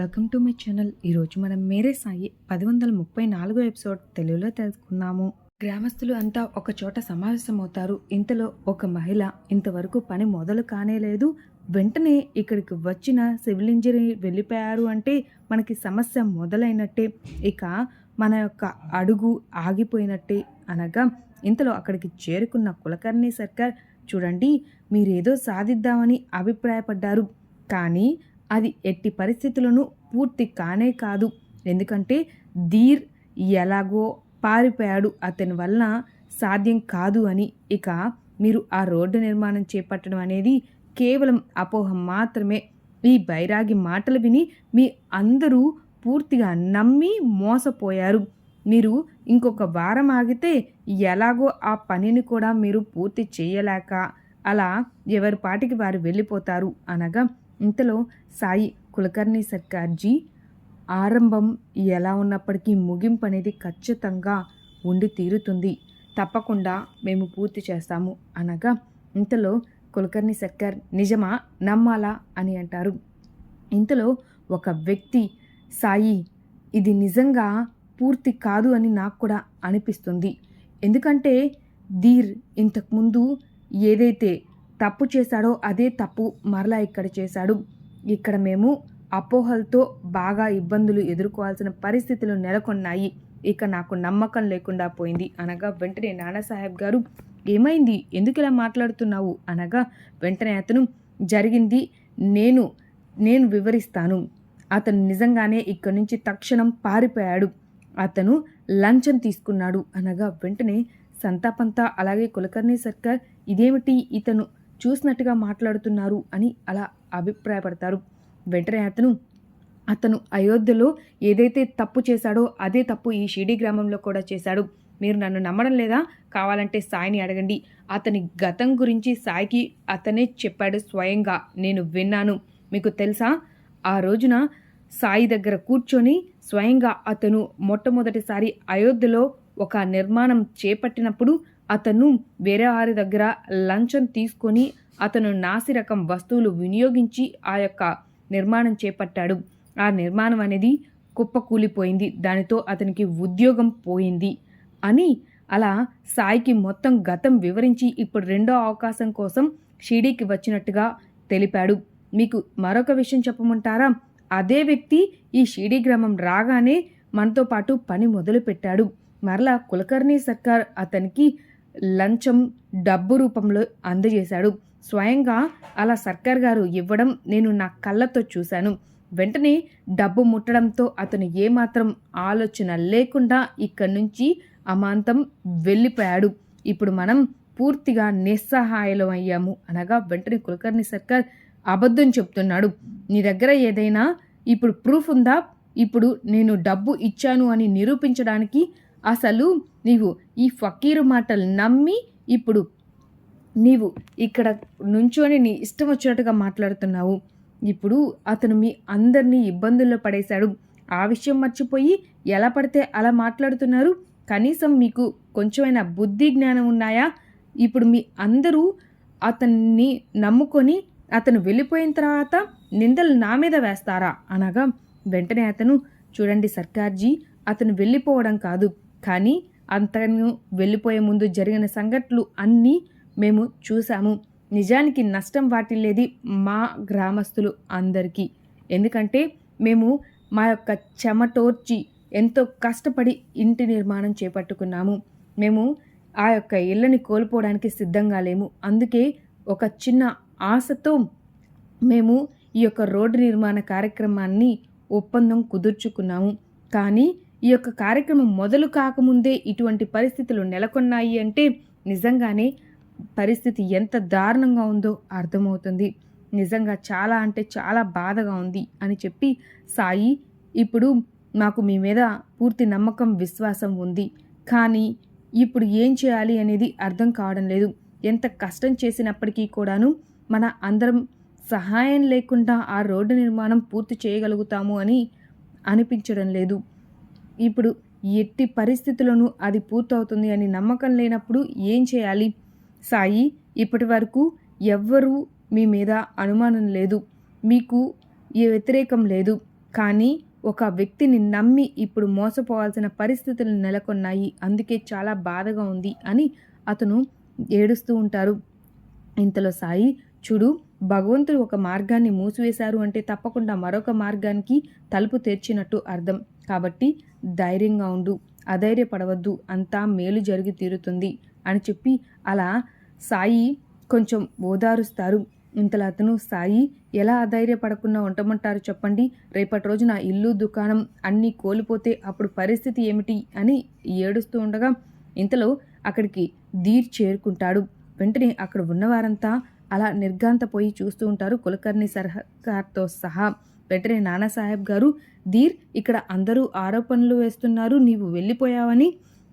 Welcome to my channel. ఈరోజు మనం మేరే సాయి పది వందల ముప్పై నాలుగో ఎపిసోడ్ తెలుగులో తెలుసుకుందాము. గ్రామస్తులు అంతా ఒక చోట సమావేశమవుతారు. ఇంతలో ఒక మహిళ ఇంతవరకు పని మొదలు కానే లేదు వెంటనే ఇక్కడికి వచ్చిన సివిల్ ఇంజనీర్ వెళ్ళిపోయారు అంటే మనకి సమస్య మొదలైనట్టే. ఇక మన యొక్క అడుగు ఆగిపోయినట్టే. అనగా ఇంతలో అక్కడికి చేరుకున్న కులకర్ణి సర్కార్ చూడండి మీరేదో సాధిద్దామని అభిప్రాయపడ్డారు. కానీ అది ఎట్టి పరిస్థితులను పూర్తి కానే కాదు. ఎందుకంటే ధీర్ ఎలాగో పారిపోయాడు. అతని వలన సాధ్యం కాదు అని. ఇక మీరు ఆ రోడ్డు నిర్మాణం చేపట్టడం అనేది కేవలం అపోహ మాత్రమే. ఈ బైరాగి మాటలు విని మీ అందరూ పూర్తిగా నమ్మి మోసపోయారు. మీరు ఇంకొక వారం ఆగితే ఎలాగో ఆ పనిని కూడా మీరు పూర్తి చేయలేక అలా ఎవరి పాటికి వారు వెళ్ళిపోతారు అనగా ఇంతలో సాయి కులకర్ణి సర్కార్జీ ఆరంభం ఎలా ఉన్నప్పటికీ ముగింపు అనేది ఖచ్చితంగా ఉండి తీరుతుంది. తప్పకుండా మేము పూర్తి చేస్తాము అనగా ఇంతలో కులకర్ణి సర్కార్ నిజమా? నమ్మాలా? అని అంటారు. ఇంతలో ఒక వ్యక్తి సాయి ఇది నిజంగా పూర్తి కాదు అని నాకు కూడా అనిపిస్తుంది. ఎందుకంటే ధీర్ ఇంతకుముందు ఏదైతే తప్పు చేశాడో అదే తప్పు మరలా ఇక్కడ చేశాడు. ఇక్కడ మేము అపోహలతో బాగా ఇబ్బందులు ఎదుర్కోవాల్సిన పరిస్థితులు నెలకొన్నాయి. ఇక నాకు నమ్మకం లేకుండా పోయింది. అనగా వెంటనే నానాసాహెబ్ గారు ఏమైంది? ఎందుకు ఇలా మాట్లాడుతున్నావు? అనగా వెంటనే అతను జరిగింది నేను నేను వివరిస్తాను. అతను నిజంగానే ఇక్కడి నుంచి తక్షణం పారిపోయాడు. అతను లంచం తీసుకున్నాడు. అనగా వెంటనే సంతాపంతా అలాగే కులకర్ణి సర్కార్ ఇదేమిటి? ఇతను చూసినట్టుగా మాట్లాడుతున్నారు అని అలా అభిప్రాయపడతారు. వెంటనే అతను అతను అయోధ్యలో ఏదైతే తప్పు చేశాడో అదే తప్పు ఈ షిడి గ్రామంలో కూడా చేశాడు. మీరు నన్ను నమ్మడం లేదా? కావాలంటే సాయిని అడగండి. అతని గతం గురించి సాయికి అతనే చెప్పాడు స్వయంగా. నేను విన్నాను. మీకు తెలుసా? ఆ రోజున సాయి దగ్గర కూర్చొని స్వయంగా అతను మొట్టమొదటిసారి అయోధ్యలో ఒక నిర్మాణం చేపట్టినప్పుడు అతను వేరే వారి దగ్గర లంచం తీసుకొని అతను నాసి రకం వస్తువులు వినియోగించి ఆ యొక్క నిర్మాణం చేపట్టాడు. ఆ నిర్మాణం అనేది కుప్పకూలిపోయింది. దానితో అతనికి ఉద్యోగం పోయింది అని అలా సాయికి మొత్తం గతం వివరించి ఇప్పుడు రెండో అవకాశం కోసం షిడీకి వచ్చినట్టుగా తెలిపాడు. మీకు మరొక విషయం చెప్పమంటారా? అదే వ్యక్తి ఈ షిడీ గ్రామం రాగానే మనతో పాటు పని మొదలుపెట్టాడు. మరలా కులకర్ణి సర్కార్ అతనికి లంచం డబ్బు రూపంలో అందజేశాడు. స్వయంగా అలా సర్కార్ గారు ఇవ్వడం నేను నా కళ్ళతో చూశాను. వెంటనే డబ్బు ముట్టడంతో అతను ఏమాత్రం ఆలోచన లేకుండా ఇక్కడి నుంచి అమాంతం వెళ్ళిపోయాడు. ఇప్పుడు మనం పూర్తిగా నిస్సహాయలం అయ్యాము అనగా వెంటనే కులకర్ణి సర్కార్ అబద్ధం చెప్తున్నాడు. నీ దగ్గర ఏదైనా ఇప్పుడు ప్రూఫ్ ఉందా? ఇప్పుడు నేను డబ్బు ఇచ్చాను అని నిరూపించడానికి అసలు నీవు ఈ ఫకీరు మాటలు నమ్మి ఇప్పుడు నీవు ఇక్కడ నుంచొని నీ ఇష్టం వచ్చినట్టుగా మాట్లాడుతున్నావు. ఇప్పుడు అతను మీ అందరినీ ఇబ్బందుల్లో పడేశాడు. ఆ విషయం మర్చిపోయి ఎలా పడితే అలా మాట్లాడుతున్నారు? కనీసం మీకు కొంచెమైనా బుద్ధి జ్ఞానం ఉన్నాయా? ఇప్పుడు మీ అందరూ అతన్ని నమ్ముకొని అతను వెళ్ళిపోయిన తర్వాత నిందలు నా మీద వేస్తారా? అనగా వెంటనే అతను చూడండి సర్కార్జీ అతను వెళ్ళిపోవడం కాదు. కానీ అతను వెళ్ళిపోయే ముందు జరిగిన సంఘటనలు అన్నీ మేము చూసాము నిజానికి నష్టం వాటిల్లేది మా గ్రామస్తులు అందరికీ. ఎందుకంటే మేము మా యొక్క చెమటోర్చి ఎంతో కష్టపడి ఇంటి నిర్మాణం చేపట్టుకున్నాము. మేము ఆ యొక్క ఇళ్ళని కోల్పోవడానికి సిద్ధంగా లేము. అందుకే ఒక చిన్న ఆశతో మేము ఈ యొక్క రోడ్డు నిర్మాణ కార్యక్రమాన్ని ఒప్పందం కుదుర్చుకున్నాము. కానీ ఈ యొక్క కార్యక్రమం మొదలు కాకముందే ఇటువంటి పరిస్థితులు నెలకొన్నాయి అంటే నిజంగానే పరిస్థితి ఎంత దారుణంగా ఉందో అర్థమవుతుంది. నిజంగా చాలా అంటే చాలా బాధగా ఉంది అని చెప్పి సాయి ఇప్పుడు మాకు మీ మీద పూర్తి నమ్మకం విశ్వాసం ఉంది. కానీ ఇప్పుడు ఏం చేయాలి అనేది అర్థం కావడం లేదు. ఎంత కష్టం చేసినప్పటికీ కూడాను మన అందరం సహాయం లేకుండా ఆ రోడ్డు నిర్మాణం పూర్తి చేయగలుగుతాము అని అనిపించడం లేదు. ఇప్పుడు ఎట్టి పరిస్థితుల్లోనూ అది పూర్తవుతుంది అని నమ్మకం లేనప్పుడు ఏం చేయాలి? సాయి ఇప్పటి వరకు ఎవ్వరూ మీ మీద అనుమానం లేదు. మీకు ఏ వ్యతిరేకం లేదు. కానీ ఒక వ్యక్తిని నమ్మి ఇప్పుడు మోసపోవాల్సిన పరిస్థితులు నెలకొన్నాయి. అందుకే చాలా బాధగా ఉంది అని అతను ఏడుస్తూ ఉంటారు. ఇంతలో సాయి చూడు భగవంతుడు ఒక మార్గాన్ని మూసివేశారు అంటే తప్పకుండా మరొక మార్గానికి తలుపు తెరిచినట్టు అర్థం. కాబట్టి ధైర్యంగా ఉండు అధైర్యపడవద్దు అంతా మేలు జరిగి తీరుతుంది. అని చెప్పి అలా సాయి కొంచెం ఓదారుస్తారు. ఇంతలో అతను సాయి ఎలా అధైర్యపడకుండా ఉండమంటారు చెప్పండి. రేపటి రోజు నా ఇల్లు దుకాణం అన్నీ కోల్పోతే అప్పుడు పరిస్థితి ఏమిటి అని ఏడుస్తూ ఉండగా ఇంతలో అక్కడికి ధీర్ చేరుకుంటాడు. వెంటనే అక్కడ ఉన్నవారంతా అలా నిర్గాంతపోయి చూస్తూ ఉంటారు కులకర్ణి సర్కార్తో సహా. వెంటనే నానాసాహెబ్ గారు ధీర్ ఇక్కడ అందరూ ఆరోపణలు వేస్తున్నారు నీవు వెళ్ళిపోయావని.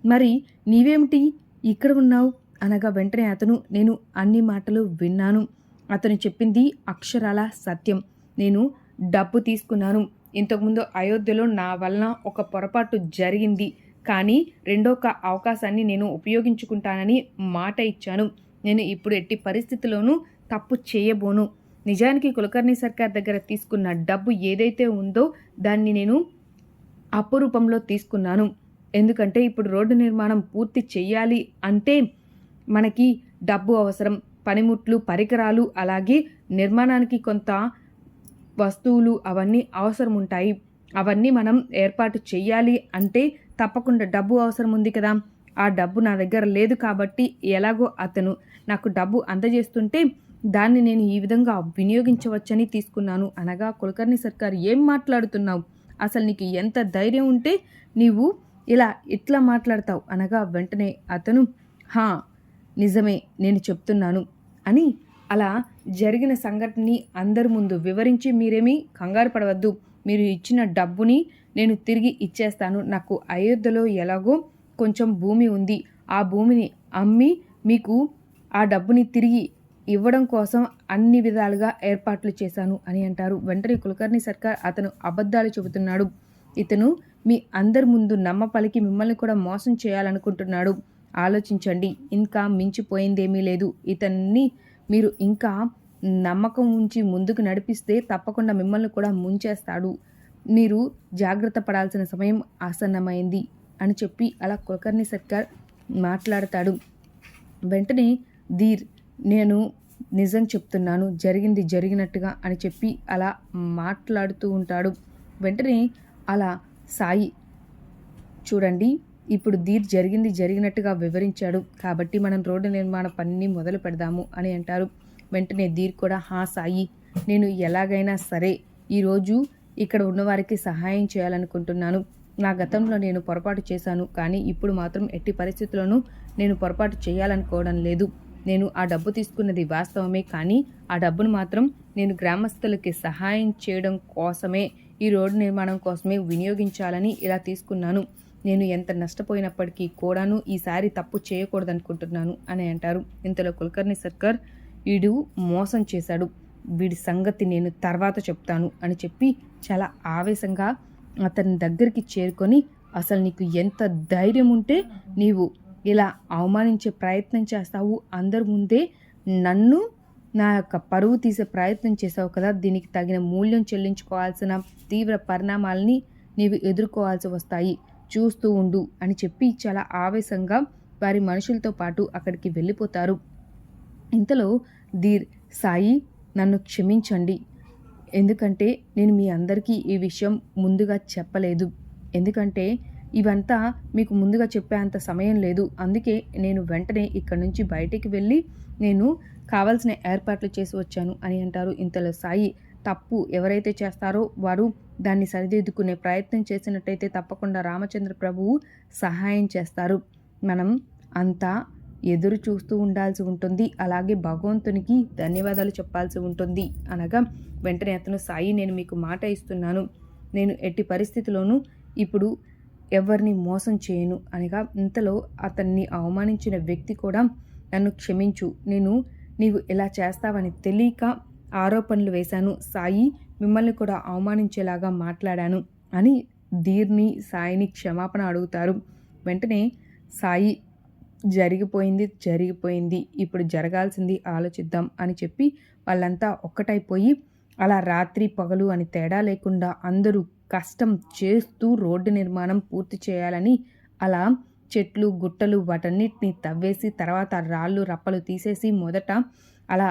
మరి నీవేమిటి? ఇక్కడ ఉన్నావు అనగా వెంటనే అతను నేను అన్ని మాటలు విన్నాను. అతను చెప్పింది అక్షరాల సత్యం. నేను డబ్బు తీసుకున్నాను. ఇంతకుముందు అయోధ్యలో నా వలన ఒక పొరపాటు జరిగింది. కానీ రెండో ఒక అవకాశాన్ని నేను ఉపయోగించుకుంటానని మాట ఇచ్చాను. నేను ఇప్పుడు ఎట్టి పరిస్థితిలోనూ తప్పు చేయబోను. నిజానికి కులకర్ణి సర్కార్ దగ్గర తీసుకున్న డబ్బు ఏదైతే ఉందో దాన్ని నేను అప్పు రూపంలో తీసుకున్నాను. ఎందుకంటే ఇప్పుడు రోడ్డు నిర్మాణం పూర్తి చెయ్యాలి అంటే మనకి డబ్బు అవసరం పనిముట్లు పరికరాలు అలాగే నిర్మాణానికి కొంత వస్తువులు అవన్నీ అవసరం ఉంటాయి అవన్నీ మనం ఏర్పాటు చేయాలి అంటే తప్పకుండా డబ్బు అవసరం ఉంది కదా. ఆ డబ్బు నా దగ్గర లేదు కాబట్టి ఎలాగో అతను నాకు డబ్బు అందజేస్తుంటే దాన్ని నేను ఈ విధంగా వినియోగించవచ్చని తీసుకున్నాను. అనగా కులకర్ణి సర్కార్ ఏం మాట్లాడుతున్నావు? అసలు నీకు ఎంత ధైర్యం ఉంటే నీవు ఇలా ఇట్లా మాట్లాడతావు అనగా వెంటనే అతను హా నిజమే నేను చెప్తున్నాను అని అలా జరిగిన సంఘటనని అందరి ముందు వివరించి మీరేమీ కంగారు పడవద్దు. మీరు ఇచ్చిన డబ్బుని నేను తిరిగి ఇచ్చేస్తాను. నాకు అయోధ్యలో ఎలాగో కొంచెం భూమి ఉంది. ఆ భూమిని అమ్మి మీకు ఆ డబ్బుని తిరిగి ఇవ్వడం కోసం అన్ని విధాలుగా ఏర్పాట్లు చేశాను అని అంటారు. వెంటనే కులకర్ణి సర్కార్ అతను అబద్ధాలు చెబుతున్నాడు. ఇతను మీ అందరి ముందు నమ్మ పలికి మిమ్మల్ని కూడా మోసం చేయాలనుకుంటున్నాడు. ఆలోచించండి. ఇంకా మించిపోయిందేమీ లేదు. ఇతన్ని మీరు ఇంకా నమ్మకం ఉంచి ముందుకు నడిపిస్తే తప్పకుండా మిమ్మల్ని కూడా ముంచేస్తాడు. మీరు జాగ్రత్త పడాల్సిన సమయం ఆసన్నమైంది అని చెప్పి అలా కులకర్ణి సర్కార్ మాట్లాడతాడు. వెంటనే ధీర్ నేను నిజం చెప్తున్నాను. జరిగింది జరిగినట్టుగా అని చెప్పి అలా మాట్లాడుతూ ఉంటాడు. వెంటనే అలా సాయి. చూడండి ఇప్పుడు ధీర్ జరిగింది జరిగినట్టుగా వివరించాడు. కాబట్టి మనం రోడ్డు నిర్మాణ పనిని మొదలు పెడదాము అని అంటారు. వెంటనే ధీర్ కూడా హా సాయి నేను ఎలాగైనా సరే ఈరోజు ఇక్కడ ఉన్నవారికి సహాయం చేయాలనుకుంటున్నాను. నా గతంలో నేను పొరపాటు చేశాను కానీ ఇప్పుడు మాత్రం ఎట్టి పరిస్థితుల్లోనూ నేను పొరపాటు చేయాలనుకోవడం లేదు. నేను ఆ డబ్బు తీసుకున్నది వాస్తవమే కానీ ఆ డబ్బును మాత్రం నేను గ్రామస్తులకి సహాయం చేయడం కోసమే ఈ రోడ్డు నిర్మాణం కోసమే వినియోగించాలని ఇలా తీసుకున్నాను. నేను ఎంత నష్టపోయినప్పటికీ కూడాను ఈసారి తప్పు చేయకూడదనుకుంటున్నాను అని అంటారు. ఇంతలో కులకర్ణి సర్కార్ వీడు మోసం చేశాడు. వీడి సంగతి నేను తర్వాత చెప్తాను అని చెప్పి చాలా ఆవేశంగా అతని దగ్గరికి చేరుకొని అసలు నీకు ఎంత ధైర్యం ఉంటే నీవు ఇలా అవమానించే ప్రయత్నం చేస్తావు. అందరి ముందే నన్ను నా యొక్క పరువు తీసే ప్రయత్నం చేసావు కదా దీనికి తగిన మూల్యం చెల్లించుకోవాల్సిన తీవ్ర పరిణామాలని నీవు ఎదుర్కోవాల్సి వస్తాయి. చూస్తూ ఉండు అని చెప్పి చాలా ఆవేశంగా వారి మనుషులతో పాటు అక్కడికి వెళ్ళిపోతారు. ఇంతలో ధీర్ సాయి నన్ను క్షమించండి. ఎందుకంటే నేను మీ అందరికీ ఈ విషయం ముందుగా చెప్పలేదు. ఎందుకంటే ఇవంతా మీకు ముందుగా చెప్పే అంత సమయం లేదు. అందుకే నేను వెంటనే ఇక్కడి నుంచి బయటికి వెళ్ళి నేను కావాల్సిన ఏర్పాట్లు చేసి వచ్చాను అని అంటారు. ఇంతలో సాయి తప్పు ఎవరైతే చేస్తారో వారు దాన్ని సరిదిద్దుకునే ప్రయత్నం చేసినట్టయితే తప్పకుండా రామచంద్ర ప్రభువు సహాయం చేస్తారు. మనం అంతా ఎదురు చూస్తూ ఉండాల్సి ఉంటుంది. అలాగే భగవంతునికి ధన్యవాదాలు చెప్పాల్సి ఉంటుంది. అనగా వెంటనే అతను సాయి నేను మీకు మాట ఇస్తున్నాను. నేను ఎట్టి పరిస్థితిలోనూ ఇప్పుడు ఎవరిని మోసం చేయను. అనగా ఇంతలో అతన్ని అవమానించిన వ్యక్తి కూడా నన్ను క్షమించు. నేను నీవు ఇలా చేస్తావని తెలియక ఆరోపణలు వేశాను. సాయి మిమ్మల్ని కూడా అవమానించేలాగా మాట్లాడాను అని ధీర్ని సాయిని క్షమాపణ అడుగుతారు. వెంటనే సాయి జరిగిపోయింది జరిగిపోయింది ఇప్పుడు జరగాల్సింది ఆలోచిద్దాం అని చెప్పి వాళ్ళంతా ఒక్కటైపోయి అలా రాత్రి పగలు అని తేడా లేకుండా అందరూ కష్టం చేస్తూ రోడ్డు నిర్మాణం పూర్తి చేయాలని అలా చెట్లు గుట్టలు వాటన్నిటిని తవ్వేసి తర్వాత రాళ్ళు రప్పలు తీసేసి మొదట అలా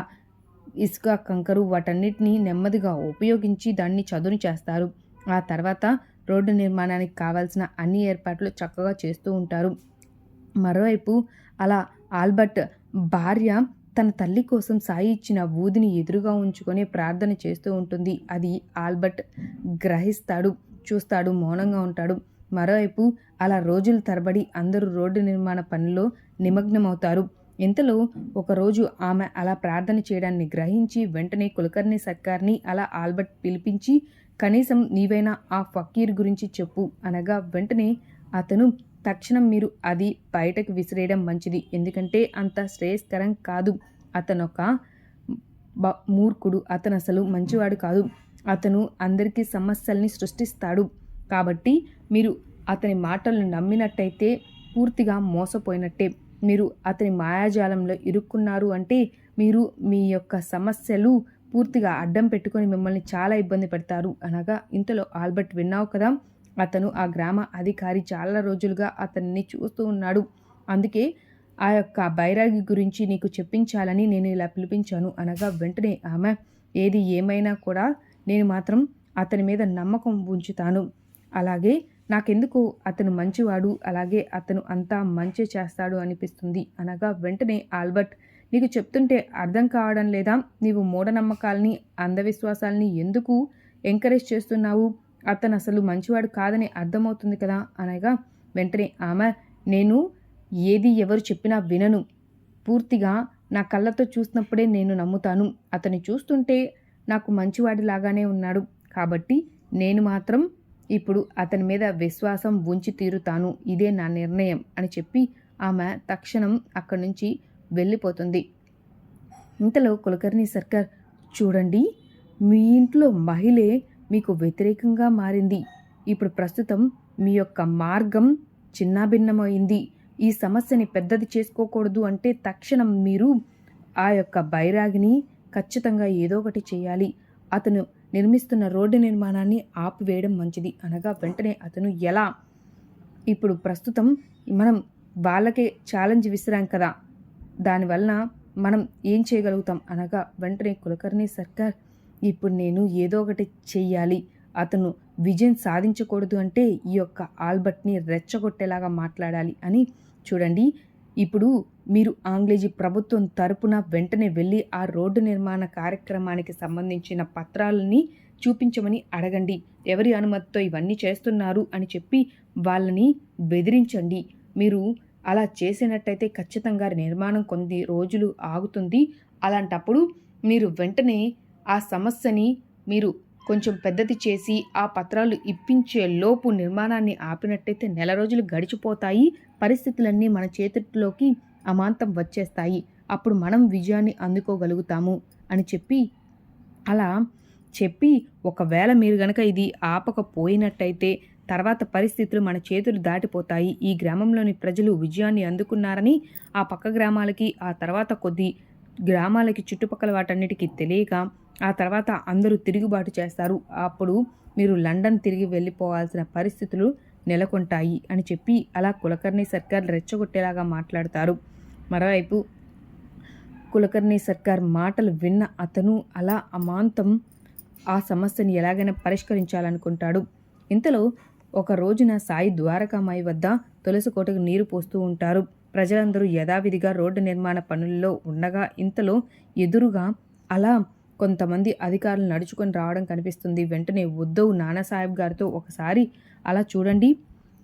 ఇసుక కంకరు వాటన్నిటిని నెమ్మదిగా ఉపయోగించి దాన్ని చదును చేస్తారు. ఆ తర్వాత రోడ్డు నిర్మాణానికి కావాల్సిన అన్ని ఏర్పాట్లు చక్కగా చేస్తూ ఉంటారు. మరోవైపు అలా ఆల్బర్ట్ భార్య తన తల్లి కోసం సాయి ఇచ్చిన ఊదిని ఎదురుగా ఉంచుకొని ప్రార్థన చేస్తూ ఉంటుంది. అది ఆల్బర్ట్ గ్రహిస్తాడు చూస్తాడు మౌనంగా ఉంటాడు. మరోవైపు అలా రోజుల తరబడి అందరూ రోడ్డు నిర్మాణ పనిలో నిమగ్నమవుతారు. ఇంతలో ఒకరోజు ఆమె అలా ప్రార్థన చేయడాన్ని గ్రహించి వెంటనే కులకర్ణి సర్కార్ని అలా ఆల్బర్ట్ పిలిపించి కనీసం నీవైనా ఆ ఫకీర్ గురించి చెప్పు అనగా వెంటనే అతను తక్షణం మీరు అది బయటకు విసిరేయడం మంచిది. ఎందుకంటే అంత శ్రేయస్కరం కాదు. అతనొక బ- మూర్ఖుడు. అతను అసలు మంచివాడు కాదు. అతను అందరికీ సమస్యల్ని సృష్టిస్తాడు. కాబట్టి మీరు అతని మాటలను నమ్మినట్టయితే పూర్తిగా మోసపోయినట్టే. మీరు అతని మాయాజాలంలో ఇరుక్కున్నారు అంటే మీరు మీ యొక్క సమస్యలు పూర్తిగా అడ్డం పెట్టుకొని మిమ్మల్ని చాలా ఇబ్బంది పెడతారు. అనగా ఇంతలో ఆల్బర్ట్ విన్నావు కదా అతను ఆ గ్రామ అధికారి చాలా రోజులుగా అతన్ని చూస్తూ ఉన్నాడు. అందుకే ఆ యొక్క బైరాగి గురించి నీకు చెప్పించాలని నేను ఇలా పిలిపించాను. అనగా వెంటనే ఆమె ఏది ఏమైనా కూడా నేను మాత్రం అతని మీద నమ్మకం ఉంచుతాను. అలాగే నాకెందుకు? అతను మంచివాడు అలాగే అతను అంతా మంచి చేస్తాడు అనిపిస్తుంది. అనగా వెంటనే ఆల్బర్ట్ నీకు చెప్తుంటే అర్థం కావడం లేదా? నీవు మూఢనమ్మకాలని అంధవిశ్వాసాలని ఎందుకు ఎంకరేజ్ చేస్తున్నావు? అతను అసలు మంచివాడు కాదని అర్థమవుతుంది కదా? అనగా వెంటనే ఆమె నేను ఏది ఎవరు చెప్పినా వినను. పూర్తిగా నా కళ్ళతో చూసినప్పుడే నేను నమ్ముతాను. అతన్ని చూస్తుంటే నాకు మంచివాడిలాగానే ఉన్నాడు. కాబట్టి నేను మాత్రం ఇప్పుడు అతని మీద విశ్వాసం ఉంచి తీరుతాను ఇదే నా నిర్ణయం అని చెప్పి ఆమె తక్షణం అక్కడి నుంచి వెళ్ళిపోతుంది. ఇంతలో కులకర్ణి సర్కార్ చూడండి మీ ఇంట్లో మహిళే మీకు వ్యతిరేకంగా మారింది. ఇప్పుడు ప్రస్తుతం మీ యొక్క మార్గం చిన్నాభిన్నమైంది. ఈ సమస్యని పెద్దది చేసుకోకూడదు అంటే తక్షణం మీరు ఆ యొక్క బైరాగిని ఖచ్చితంగా ఏదో ఒకటి చేయాలి. అతను నిర్మిస్తున్న రోడ్డు నిర్మాణాన్ని ఆపివేయడం మంచిది అనగా వెంటనే అతను ఎలా? ఇప్పుడు ప్రస్తుతం మనం వాళ్ళకే ఛాలెంజ్ విసిరాం కదా. దానివలన మనం ఏం చేయగలుగుతాం అనగా వెంటనే కులకర్ణి సర్కార్ ఇప్పుడు నేను ఏదో ఒకటి చెయ్యాలి. అతను విజయం సాధించకూడదు అంటే ఈ యొక్క ఆల్బర్ట్ని రెచ్చగొట్టేలాగా మాట్లాడాలి అని చూడండి. ఇప్పుడు మీరు ఆంగ్లేజీ ప్రభుత్వం తరపున వెంటనే వెళ్ళి ఆ రోడ్డు నిర్మాణ కార్యక్రమానికి సంబంధించిన పత్రాలని చూపించమని అడగండి. ఎవరి అనుమతితో ఇవన్నీ చేస్తున్నారు అని చెప్పి వాళ్ళని బెదిరించండి. మీరు అలా చేసినట్టయితే ఖచ్చితంగా నిర్మాణం కొన్ని రోజులు ఆగుతుంది. అలాంటప్పుడు మీరు వెంటనే ఆ సమస్యని మీరు కొంచెం పెద్దది చేసి ఆ పత్రాలు ఇప్పించే లోపు నిర్మాణాన్ని ఆపినట్టయితే నెల రోజులు గడిచిపోతాయి. పరిస్థితులన్నీ మన చేతిలోకి అమాంతం వచ్చేస్తాయి. అప్పుడు మనం విజయాన్ని అందుకోగలుగుతాము అని చెప్పి అలా చెప్పి ఒకవేళ మీరు గనక ఇది ఆపకపోయినట్టయితే తర్వాత పరిస్థితులు మన చేతులు దాటిపోతాయి. ఈ గ్రామంలోని ప్రజలు విజయాన్ని అందుకున్నారని ఆ పక్క గ్రామాలకి ఆ తర్వాత కొద్ది గ్రామాలకి చుట్టుపక్కల వాటన్నిటికీ తెలియక ఆ తర్వాత అందరూ తిరుగుబాటు చేస్తారు. అప్పుడు మీరు లండన్ తిరిగి వెళ్ళిపోవాల్సిన పరిస్థితులు నెలకొంటాయి అని చెప్పి అలా కులకర్ణి సర్కార్ రెచ్చగొట్టేలాగా మాట్లాడతారు. మరోవైపు కులకర్ణి సర్కార్ మాటలు విన్న అతను అలా అమాంతం ఆ సమస్యని ఎలాగైనా పరిష్కరించాలనుకుంటాడు. ఇంతలో ఒక రోజున సాయి ద్వారకామాయి వద్ద తులసి కోటకు నీరు పోస్తూ ఉంటారు. ప్రజలందరూ యథావిధిగా రోడ్డు నిర్మాణ పనుల్లో ఉండగా ఇంతలో ఎదురుగా అలా కొంతమంది అధికారులు నడుచుకొని రావడం కనిపిస్తుంది. వెంటనే ఉద్దవ్ నానాసాహెబ్ గారితో ఒకసారి అలా చూడండి.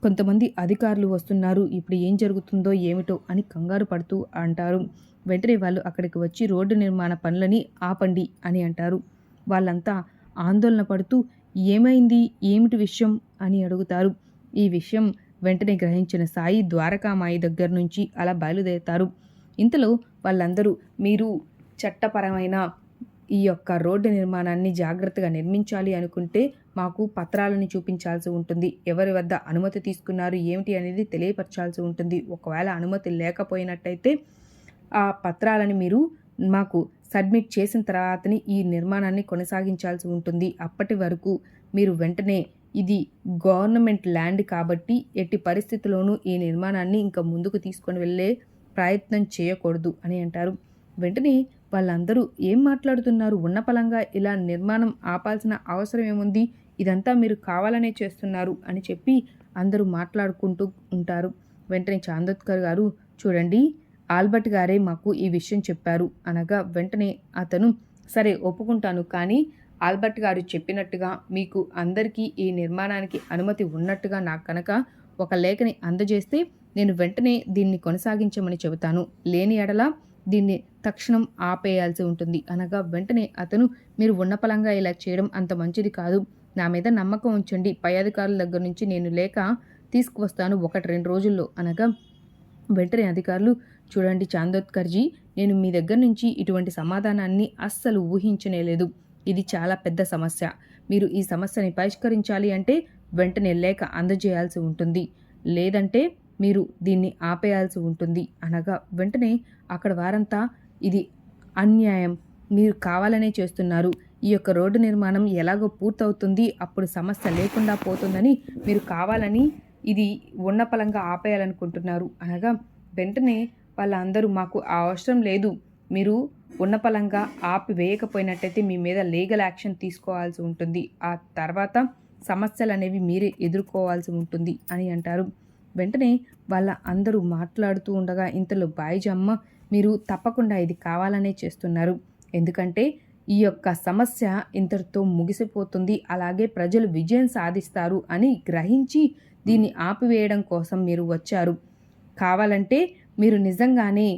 కొంతమంది అధికారులు వస్తున్నారు. ఇప్పుడు ఏం జరుగుతుందో ఏమిటో అని కంగారు పడుతూ అంటారు. వెంటనే వాళ్ళు అక్కడికి వచ్చి రోడ్డు నిర్మాణ పనులని ఆపండి అని అంటారు. వాళ్ళంతా ఆందోళన పడుతూ ఏమైంది? ఏమిటి విషయం? అని అడుగుతారు. ఈ విషయం వెంటనే గ్రహించిన సాయి ద్వారకామాయి దగ్గర నుంచి అలా బయలుదేరుతారు. ఇంతలో వాళ్ళందరూ మీరు చట్టపరమైన ఈ యొక్క రోడ్డు నిర్మాణాన్ని జాగ్రత్తగా నిర్మించాలి అనుకుంటే మాకు పత్రాలను చూపించాల్సి ఉంటుంది. ఎవరి వద్ద అనుమతి తీసుకున్నారు ఏమిటి అనేది తెలియపరచాల్సి ఉంటుంది. ఒకవేళ అనుమతి లేకపోయినట్టయితే ఆ పత్రాలను మీరు మాకు సబ్మిట్ చేసిన తర్వాతని ఈ నిర్మాణాన్ని కొనసాగించాల్సి ఉంటుంది. అప్పటి వరకు మీరు వెంటనే ఇది గవర్నమెంట్ ల్యాండ్ కాబట్టి ఎట్టి పరిస్థితుల్లోనూ ఈ నిర్మాణాన్ని ఇంకా ముందుకు తీసుకొని వెళ్ళే ప్రయత్నం చేయకూడదు అని అంటారు. వెంటనే వాళ్ళందరూ ఏం మాట్లాడుతున్నారు? ఉన్నపలంగా ఇలా నిర్మాణం ఆపాల్సిన అవసరం ఏముంది? ఇదంతా మీరు కావాలనే చేస్తున్నారు అని చెప్పి అందరూ మాట్లాడుకుంటూ ఉంటారు. వెంటనే చాందోత్కర్ గారు చూడండి ఆల్బర్ట్ గారే మాకు ఈ విషయం చెప్పారు అనగా వెంటనే అతను సరే ఒప్పుకుంటాను కానీ ఆల్బర్ట్ గారు చెప్పినట్టుగా మీకు అందరికీ ఈ నిర్మాణానికి అనుమతి ఉన్నట్టుగా నాకు కనుక ఒక లేఖని అందజేస్తే నేను వెంటనే దీన్ని కొనసాగించమని చెబుతాను. లేని ఎడల దీన్ని తక్షణం ఆపేయాల్సి ఉంటుంది. అనగా వెంటనే అతను మీరు ఉన్నపలంగా ఇలా చేయడం అంత మంచిది కాదు. నా మీద నమ్మకం ఉంచండి. పై అధికారుల దగ్గర నుంచి నేను లేక తీసుకువస్తాను ఒకటి రెండు రోజుల్లో. అనగా వెంటనే అధికారులు చూడండి చాందోత్కర్జీ నేను మీ దగ్గర నుంచి ఇటువంటి సమాధానాన్ని అస్సలు ఊహించనేలేదు ఇది చాలా పెద్ద సమస్య. మీరు ఈ సమస్యని పరిష్కరించాలి అంటే వెంటనే లేఖ అందజేయాల్సి ఉంటుంది. లేదంటే మీరు దీన్ని ఆపేయాల్సి ఉంటుంది. అనగా వెంటనే అక్కడ వారంతా ఇది అన్యాయం. మీరు కావాలనే చేస్తున్నారు. ఈ యొక్క రోడ్డు నిర్మాణం ఎలాగో పూర్తవుతుంది. అప్పుడు సమస్య లేకుండా పోతుందని మీరు కావాలని ఇది ఉన్నపలంగా ఆపేయాలనుకుంటున్నారు. అనగా వెంటనే వాళ్ళందరూ మాకు ఆ అవసరం లేదు. మీరు ఉన్నపలంగా ఆపి వేయకపోయినట్టయితే మీ మీద లీగల్ యాక్షన్ తీసుకోవాల్సి ఉంటుంది. ఆ తర్వాత సమస్యలు అనేవి మీరే ఎదుర్కోవాల్సి ఉంటుంది అని అంటారు. వెంటనే వాళ్ళ అందరూ మాట్లాడుతూ ఉండగా ఇంతలో బాయిజమ్మ మీరు తప్పకుండా ఇది కావాలనే చేస్తున్నారు. ఎందుకంటే ఈ యొక్క సమస్య ఇంతటితో ముగిసిపోతుంది. అలాగే ప్రజలు విజయం సాధిస్తారు అని గ్రహించి దీన్ని ఆపివేయడం కోసం మీరు వచ్చారు. కావాలంటే మీరు నిజంగానే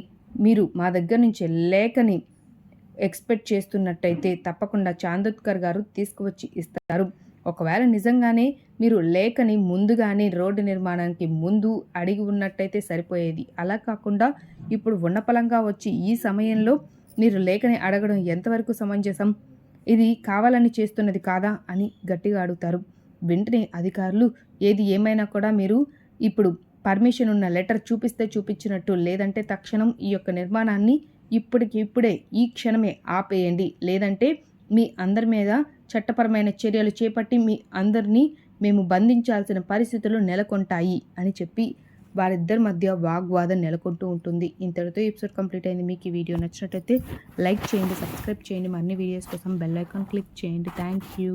మీరు మా దగ్గర నుంచి లేఖని ఎక్స్పెక్ట్ చేస్తున్నట్టయితే తప్పకుండా చాందోత్కర్ గారు తీసుకువచ్చి ఇస్తారు. ఒకవేళ నిజంగానే మీరు లేఖని ముందుగానే రోడ్డు నిర్మాణానికి ముందు అడిగి ఉన్నట్టయితే సరిపోయేది. అలా కాకుండా ఇప్పుడు ఉన్నపలంగా వచ్చి ఈ సమయంలో మీరు లేఖని అడగడం ఎంతవరకు సమంజసం? ఇది కావాలని చేస్తున్నది కాదా? అని గట్టిగా అడుగుతారు. వెంటనే అధికారులు ఏది ఏమైనా కూడా మీరు ఇప్పుడు పర్మిషన్ ఉన్న లెటర్ చూపిస్తే చూపించినట్టు లేదంటే తక్షణం ఈ యొక్క నిర్మాణాన్ని ఇప్పటికి ఇప్పుడే ఈ క్షణమే ఆపేయండి. లేదంటే మీ అందరి మీద చట్టపరమైన చర్యలు చేపట్టి మీ అందరినీ మేము బంధించాల్సిన పరిస్థితులు నెలకొంటాయి అని చెప్పి వారిద్దరి మధ్య వాగ్వాదం నెలకొంటూ ఉంటుంది. ఇంతటితో ఎపిసోడ్ కంప్లీట్ అయింది. మీకు ఈ వీడియో నచ్చినట్లయితే లైక్ చేయండి సబ్స్క్రైబ్ చేయండి. మరిన్ని వీడియోస్ కోసం బెల్ ఐకాన్ క్లిక్ చేయండి. Thank you